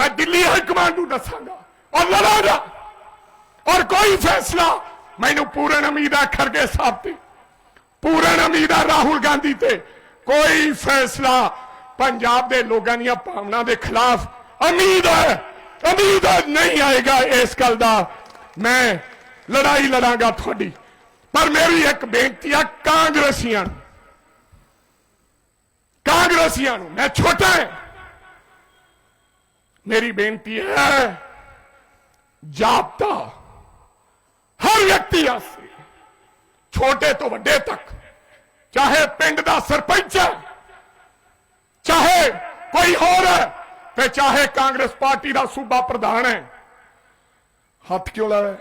ਮੈਂ Delhi high command ਨੂੰ ਦੱਸਾਂਗਾ। ਔਰ ਲੜਾਂਗਾ। ਔਰ ਕੋਈ ਫੈਸਲਾ ਮੈਨੂੰ ਪੂਰਨ ਉਮੀਦ ਹੈ ਖਰਗੇ ਸਾਹਿਬ ਤੇ। ਪੂਰਨ ਉਮੀਦ ਹੈ ਰਾਹੁਲ ਗਾਂਧੀ ਤੇ। ਕੋਈ ਫੈਸਲਾ ਪੰਜਾਬ ਦੇ ਲੋਕਾਂ ਦੀਆਂ ਭਾਵਨਾ ਦੇ ਖਿਲਾਫ ਉਮੀਦ ਹੈ, ਉਮੀਦ ਨਹੀਂ ਆਏਗਾ ਇਸ ਗੱਲ ਦਾ। ਮੈਂ ਲੜਾਈ ਲੜਾਂਗਾ ਤੁਹਾਡੀ। ਪਰ ਮੇਰੀ ਇੱਕ ਬੇਨਤੀ ਆ ਕਾਂਗਰਸੀਆਂ ਨੂੰ। ਕਾਂਗਰਸੀਆਂ ਨੂੰ। ਮੈਂ ਛੋਟਾ ਹਾਂ। ਮੇਰੀ ਬੇਨਤੀ ਹੈ ਜਾਪਤਾ ਹਰ ਵਿਅਕਤੀ ਆਸੇ ਛੋਟੇ ਤੋਂ ਵੱਡੇ ਤੱਕ, ਚਾਹੇ ਪਿੰਡ ਦਾ ਸਰਪੰਚ ਹੈ, ਚਾਹੇ ਕੋਈ ਹੋਰ ਹੈ, ਤੇ ਚਾਹੇ ਕਾਂਗਰਸ ਪਾਰਟੀ ਦਾ ਸੂਬਾ ਪ੍ਰਧਾਨ ਹੈ, ਹੱਥ ਕਿਉਂ ਲਾਇਆ?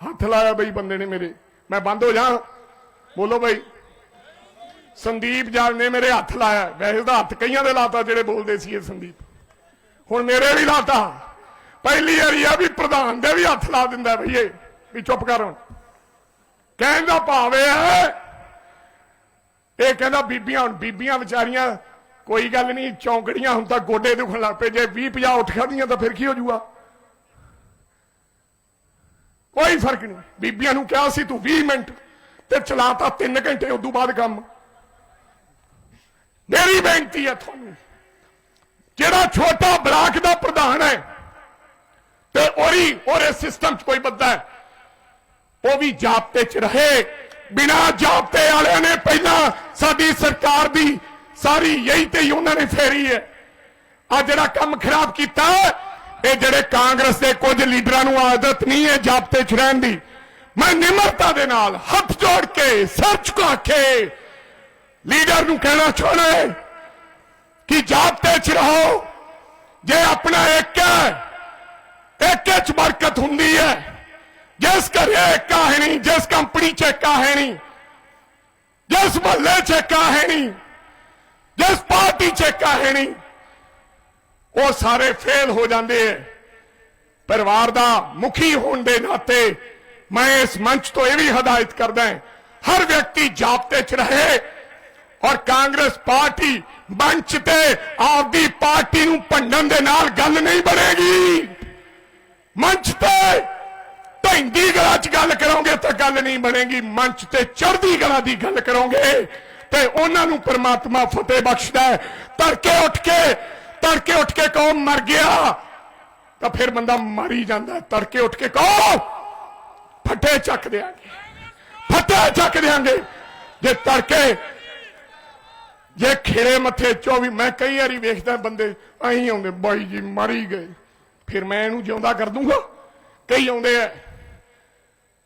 ਹੱਥ ਲਾਇਆ ਬਈ ਬੰਦੇ ਨੇ ਮੇਰੇ, ਮੈਂ ਬੰਦ ਹੋ ਜਾ, ਬੋਲੋ ਬਈ। ਸੰਦੀਪ ਜਾਨ ਨੇ ਮੇਰੇ ਹੱਥ ਲਾਇਆ, ਵੈਸੇ ਤਾਂ ਹੱਥ ਕਈਆਂ ਦੇ ਲਾਤਾ ਜਿਹੜੇ ਬੋਲਦੇ ਸੀ ਇਹ ਸੰਦੀਪ। ਹੁਣ ਮੇਰੇ ਵੀ ਲਾਤਾ ਪਹਿਲੀ ਵਾਰੀ ਆ ਵੀ ਪ੍ਰਧਾਨ ਦੇ ਵੀ ਹੱਥ ਲਾ ਦਿੰਦਾ ਬਈ ਵੀ ਚੁੱਪ ਕਰ ਹੁਣ। ਕਹਿਣ ਦਾ ਭਾਵ ਇਹ ਹੈ ਇਹ ਕਹਿੰਦਾ ਬੀਬੀਆਂ, ਹੁਣ ਬੀਬੀਆਂ ਵਿਚਾਰੀਆਂ ਕੋਈ ਗੱਲ ਨਹੀਂ, ਚੌਂਕੜੀਆਂ ਹੁਣ ਤਾਂ ਗੋਡੇ ਦੁਖਣ ਲੱਗ ਪਏ। ਜੇ 20 50 ਉੱਠ ਖੜੀਆਂ ਤਾਂ ਫਿਰ ਕੀ ਹੋ ਜਾਊਗਾ ਕੋਈ ਫ਼ਰਕ ਨਹੀਂ। ਬੀਬੀਆਂ ਨੂੰ ਕਿਹਾ ਸੀ, ਤੂੰ 20 ਮਿੰਟ ਤੇ ਚਲਾਤਾ 3 ਘੰਟੇ, ਉਦੋਂ ਬਾਅਦ ਕੰਮ। ਮੇਰੀ ਬੇਨਤੀ ਹੈ ਤੁਹਾਨੂੰ। ਜਿਹੜਾ ਛੋਟਾ ਬਲਾਕ ਦਾ ਪ੍ਰਧਾਨ ਹੈ, ਤੇ ਉਹਦੀ, ਉਹਦੇ ਸਿਸਟਮ 'ਚ ਕੋਈ ਬੰਦਾ ਹੈ, ਉਹ ਵੀ ਜਾਬਤੇ 'ਚ ਰਹੇ। ਬਿਨਾ ਜਾਬਤੇ ਵਾਲਿਆਂ ਨੇ ਪਹਿਲਾਂ ਸਾਡੀ ਸਰਕਾਰ ਦੀ ਸਾਰੀ ਯਹੀ ਤੇ ਹੀ ਉਹਨਾਂ ਨੇ ਫੇਰੀ ਹੈ। ਆ ਜਿਹੜਾ ਕੰਮ ਖਰਾਬ ਕੀਤਾ, ਇਹ ਜਿਹੜੇ ਕਾਂਗਰਸ ਦੇ ਕੁਝ ਲੀਡਰਾਂ ਨੂੰ ਆਦਤ ਨਹੀਂ ਹੈ ਜਾਬਤੇ 'ਚ ਰਹਿਣ ਦੀ। ਮੈਂ ਨਿਮਰਤਾ ਦੇ ਨਾਲ ਹੱਥ ਜੋੜ ਕੇ ਸਰ ਝੁਕਾ ਕੇ ਲੀਡਰ ਨੂੰ ਕਹਿਣਾ ਚਾਹੁੰਦਾ ਹੈ ਕਿ ਜਾਬਤੇ 'ਚ ਰਹੋ ਜੇ ਆਪਣਾ ਇੱਕ ਹੈ ਇੱਕ 'ਚ ਬਰਕਤ ਹੁੰਦੀ ਹੈ ਜਿਸ ਘਰੇ ਏਕਾ ਹੈ ਜਿਸ ਕੰਪਨੀ 'ਚ ਏਕਾ ਹੈ ਨਹੀਂ ਜਿਸ ਮਹੱਲੇ 'ਚ ਏਕਾ ਜਿਸ ਪਾਰਟੀ 'ਚ ਏਕਾ ਹੈ ਉਹ ਸਾਰੇ ਫੇਲ ਹੋ ਜਾਂਦੇ ਐ ਪਰਿਵਾਰ ਦਾ ਮੁਖੀ ਹੋਣ ਦੇ ਨਾਤੇ ਮੈਂ ਇਸ ਮੰਚ ਤੋਂ ਇਹ ਵੀ ਹਦਾਇਤ ਕਰਦਾ ਹਾਂ ਹਰ ਵਿਅਕਤੀ ਜਾਬਤੇ 'ਚ ਰਹੇ ਔਰ ਕਾਂਗਰਸ ਪਾਰਟੀ ਮੰਚ ਤੇ ਆਪਦੀ ਪਾਰਟੀ ਨੂੰ ਭੰਡਣ ਦੇ ਨਾਲ ਗੱਲ ਨਹੀਂ ਬਣੇਗੀ। ਮੰਚ ਤੇ ਢੈਂਦੀ ਗਲਾ 'ਚ ਗੱਲ ਕਰੋਗੇ ਤਾਂ ਗੱਲ ਨਹੀਂ ਬਣੇਗੀ। ਮੰਚ ਤੇ ਚੜ੍ਹਦੀ ਗਲਾ ਦੀ ਗੱਲ ਕਰੋਗੇ ਤੇ ਉਹਨਾਂ ਨੂੰ ਪਰਮਾਤਮਾ ਫਤਿਹ ਬਖਸ਼ਦਾ ਹੈ। ਤੜਕੇ ਉੱਠ ਕੇ, ਤੜਕੇ ਉੱਠ ਕੇ ਕਹੋ ਮਰ ਗਿਆ, ਤਾਂ ਫਿਰ ਬੰਦਾ ਮਰ ਹੀ ਜਾਂਦਾ ਤੜਕੇ ਉੱਠ ਕੇ ਕਹੋ ਫੱਟੇ ਚੱਕ ਦਿਆਂਗੇ। ਫੱਟੇ ਚੱਕ ਦਿਆਂਗੇ। ਜੇ ਤੜਕੇ ਜੇ ਖੇਰੇ ਮੱਥੇ 24 ਮੈਂ ਕਈ ਵਾਰੀ ਵੇਖਦਾ ਬੰਦੇ ਅਹੀਂ ਆਉਂਦੇ, ਬਾਈ ਜੀ, ਮਰੀ ਗਏ। ਫਿਰ ਮੈਂ ਇਹਨੂੰ ਜਿਉਂਦਾ ਕਰ ਦੂੰਗਾ। ਕਈ ਆਉਂਦੇ ਆ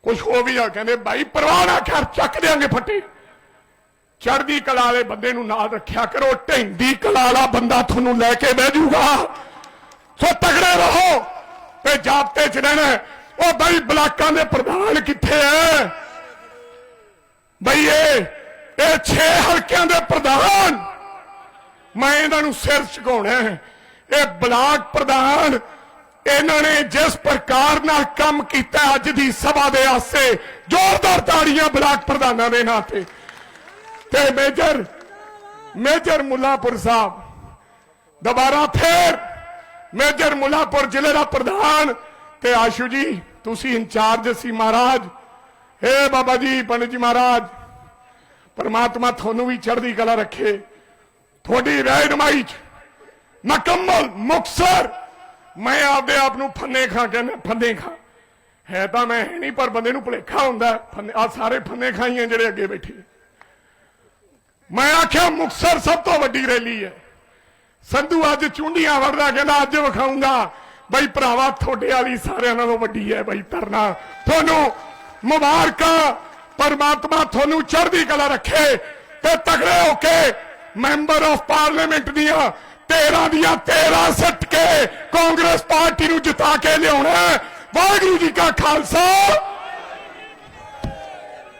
ਕੁਝ ਹੋ ਵੀ ਆ ਕਹਿੰਦੇ ਭਾਈ ਪਰਵਾਹ ਨਾ ਕਰ, ਚੱਕ ਦੇਾਂਗੇ ਫੱਟੇ। ਚੜ੍ਹਦੀ ਕਲਾ ਵਾਲੇ ਬੰਦੇ ਨੂੰ ਨਾਲ ਰੱਖਿਆ ਕਰੋ ਢੈਂਦੀ ਕਲਾ ਵਾਲਾ ਬੰਦਾ ਤੁਹਾਨੂੰ ਲੈ ਕੇ ਬਹਿ ਜਾਊਗਾ। ਸੋ ਤਗੜੇ ਰਹੋ ਤੇ ਜਾਬਤੇ ਚ ਰਹਿਣਾ ਉਹ ਬਾਈ ਬਲਾਕਾਂ ਦੇ ਪ੍ਰਧਾਨ ਕਿੱਥੇ ਐ? ਬਈ ਇਹ ਇਹ 6 ਹਲਕਿਆਂ ਦੇ ਪ੍ਰਧਾਨ। ਮੈਂ ਇਹਨਾਂ ਨੂੰ ਸਿਰ ਝੁਕਾਉਣਾ ਹੈ। ਇਹ ਬਲਾਕ ਪ੍ਰਧਾਨ ਇਹਨਾਂ ਨੇ ਜਿਸ ਪ੍ਰਕਾਰ ਨਾਲ ਕੰਮ ਕੀਤਾ ਅੱਜ ਦੀ ਸਭਾ ਦੇ ਆਸੇ, ਜ਼ੋਰਦਾਰ ਤਾੜੀਆਂ ਬਲਾਕ ਪ੍ਰਧਾਨਾਂ ਦੇ ਨਾਂ ਤੇ। ਤੇ ਮੇਜਰ ਮੇਜਰ ਮੁੱਲਾਪੁਰ ਸਾਹਿਬ, ਦੁਬਾਰਾ ਫੇਰ ਮੇਜਰ ਮੁੱਲਾਪੁਰ ਜ਼ਿਲ੍ਹੇ ਦਾ ਪ੍ਰਧਾਨ। ਤੇ ਆਸ਼ੂ ਜੀ, ਤੁਸੀਂ ਇੰਚਾਰਜ ਸੀ ਮਹਾਰਾਜ। ਹੇ ਬਾਬਾ ਜੀ, ਪੰਡਿਤ ਜੀ ਮਹਾਰਾਜ। ਪਰਮਾਤਮਾ ਤੁਹਾਨੂੰ ਵੀ ਚੜ੍ਹਦੀ ਕਲਾ ਰੱਖੇ। ਤੁਹਾਡੀ ਰਹਿਨਮਾਈ ਚ ਮੁਕੰਮਲ ਮੁਕਸਰ। ਮੈਂ ਆਪਦੇ ਆਪ ਨੂੰ ਫੰਨੇ ਖਾਂ ਕਹਿੰਦਾ ਫੰਨੇ ਖਾਂ। ਹੈ ਤਾਂ ਮੈਂ ਨਹੀਂ, ਪਰ ਬੰਦੇ ਨੂੰ ਭੁਲੇਖਾ ਹੁੰਦਾ ਫੰਨੇ ਆ ਸਾਰੇ ਫੰਨੇ ਖਾਈਆਂ ਜਿਹੜੇ ਅੱਗੇ ਬੈਠੇ। ਮੈਂ ਆਖਿਆ, ਮੁਕਸਰ ਸਭ ਤੋਂ ਵੱਡੀ ਰੈਲੀ ਹੈ। ਸੰਧੂ ਅੱਜ ਚੁੰਡੀਆਂ ਵੜਦਾ, ਕਹਿੰਦਾ ਅੱਜ ਵਿਖਾਉਂਗਾ ਬਈ ਭਰਾਵਾ, ਤੁਹਾਡੇ ਵਾਲੀ ਸਾਰਿਆਂ ਨਾਲੋਂ ਵੱਡੀ ਹੈ ਬਈ ਤਰਨਾ ਤੁਹਾਨੂੰ ਮੁਬਾਰਕਾਂ। ਪਰਮਾਤਮਾ ਤੁਹਾਨੂੰ ਚੜ੍ਹਦੀ ਕਲਾ ਰੱਖੇ ਤੇ ਤਗੜੇ ਹੋ ਕੇ ਮੈਂਬਰ ਆਫ ਪਾਰਲੀਮੈਂਟ ਦੀਆਂ 13 ਦੀਆਂ 13 ਸੱਟ ਕੇ ਕਾਂਗਰਸ ਪਾਰਟੀ ਨੂੰ ਜਿਤਾ ਕੇ ਲਿਆਉਣਾ ਵਾਹਿਗੁਰੂ ਜੀ ਕਾ ਖਾਲਸਾ।